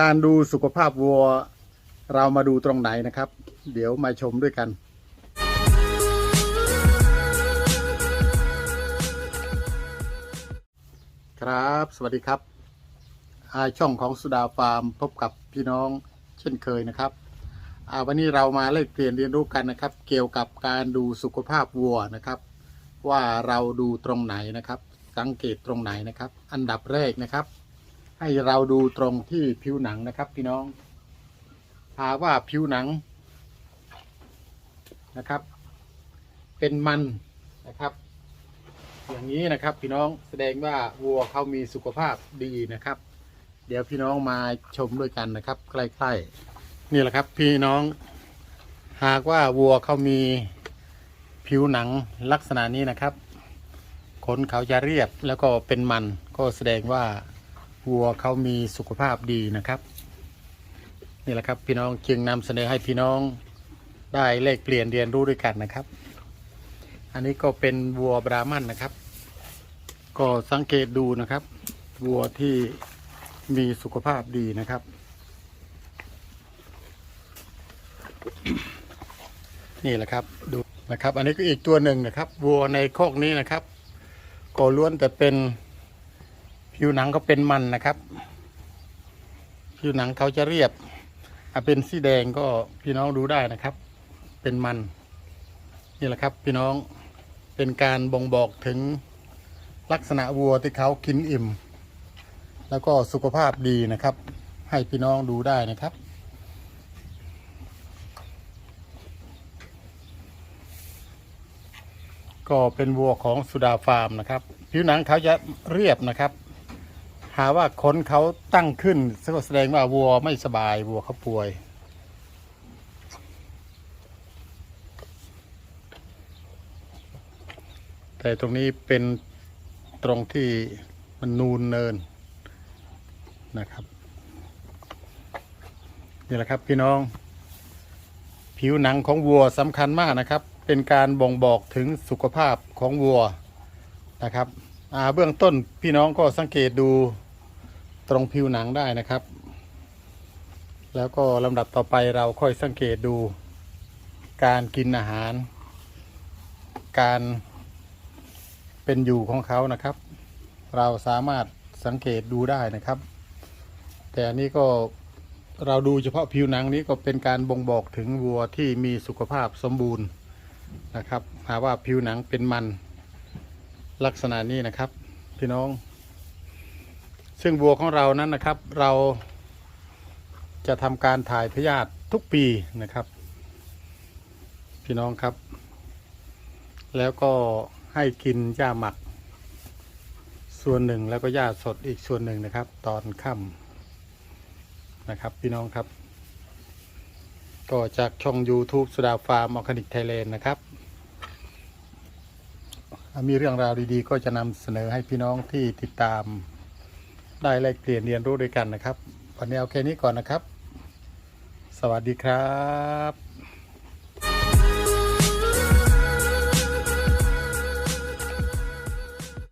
การดูสุขภาพวัว เรามาดูตรงไหนนะครับ เดี๋ยวมาชมด้วยกัน ครับ สวัสดีครับช่องของสุดาฟาร์มพบกับพี่น้องเช่นเคยนะครับวันนี้เรามาเล่เปลี่ยนเรียนรู้กันนะครับ เกี่ยวกับการดูสุขภาพวัวนะครับ ว่าเราดูตรงไหนนะครับ สังเกตตรงไหนนะครับ อันดับแรกนะครับ ให้เราดูตรงที่ผิวหนังนะครับ พี่น้องหากว่าผิวหนังนะครับ เป็นมันนะครับ อย่างนี้นะครับพี่น้องแสดงว่าวัวเขามีสุขภาพดีนะครับ เดี๋ยวพี่น้องมาชมด้วยกันนะครับ ใกล้ๆนี่แหละครับ พี่น้อง หากว่าวัวเขามีผิวหนังลักษณะนี้นะครับขนเขาจะเรียบแล้วก็เป็นมันก็แสดงว่า วัวเขามีสุขภาพดีนะครับ นี่แหละครับพี่น้องจึงนำเสนอให้พี่น้องได้เลขเปลี่ยนเรียนรู้ด้วยกันนะครับ อันนี้ก็เป็นวัวบรามันนะครับ ก็สังเกตดูนะครับ วัวที่มีสุขภาพดีนะครับ นี่แหละครับดูนะครับ อันนี้ก็อีกตัวหนึ่งนะครับ วัวในโคอกนี้นะครับ ก็ล้วนแต่เป็น ผิวหนังก็เป็นมันนะครับ ผิวหนังเขาจะเรียบอะเป็นสีแดงก็พี่น้องดูได้นะครับ เป็นมันนี่แหละครับ พี่น้องเป็นการบ่งบอกถึงลักษณะวัวที่เขากินอิ่ม แล้วก็สุขภาพดีนะครับ ให้พี่น้องดูได้นะครับก็เป็นวัวของสุดาฟาร์มนะครับ ผิวหนังเขาจะเรียบนะครับ หาว่าขนเขาตั้งขึ้นแสดงว่าวัวไม่สบายวัวเขาป่วย แต่ตรงนี้เป็นตรงที่มันนูนเนินนะครับนี่แหละครับพี่น้อง ผิวหนังของวัวสำคัญมากนะครับ เป็นการบ่งบอกถึงสุขภาพของวัวนะครับเบื้องต้นพี่น้องก็สังเกตดู ตรงผิวหนังได้นะครับ แล้วก็ลำดับต่อไปเราค่อยสังเกตดูการกินอาหาร การเป็นอยู่ของเขานะครับ เราสามารถสังเกตดูได้นะครับ แต่อันนี้ก็เราดูเฉพาะผิวหนังนี้ก็เป็นการบ่งบอกถึงวัวที่มีสุขภาพสมบูรณ์นะครับ หาว่าผิวหนังเป็นมันลักษณะนี้นะครับ พี่น้อง ซึ่งวัวของเรานั้นนะครับ เราจะทำการถ่ายพยาธิทุกปีนะครับ พี่น้องครับ แล้วก็ให้กินหญ้าหมัก ส่วนหนึ่งแล้วก็หญ้าสดอีกส่วนหนึ่งนะครับ ตอนค่ำนะครับ พี่น้องครับ ก็จากช่อง YouTube สุดาฟาร์มออร์แกนิกไทยแลนด์นะครับ มีเรื่องราวดีๆ ก็จะนำเสนอให้พี่น้องที่ติดตาม ได้แลกเปลี่ยนเรียนรู้ด้วยกันนะครับ วันนี้เอาแค่นี้ก่อนนะครับ สวัสดีครับ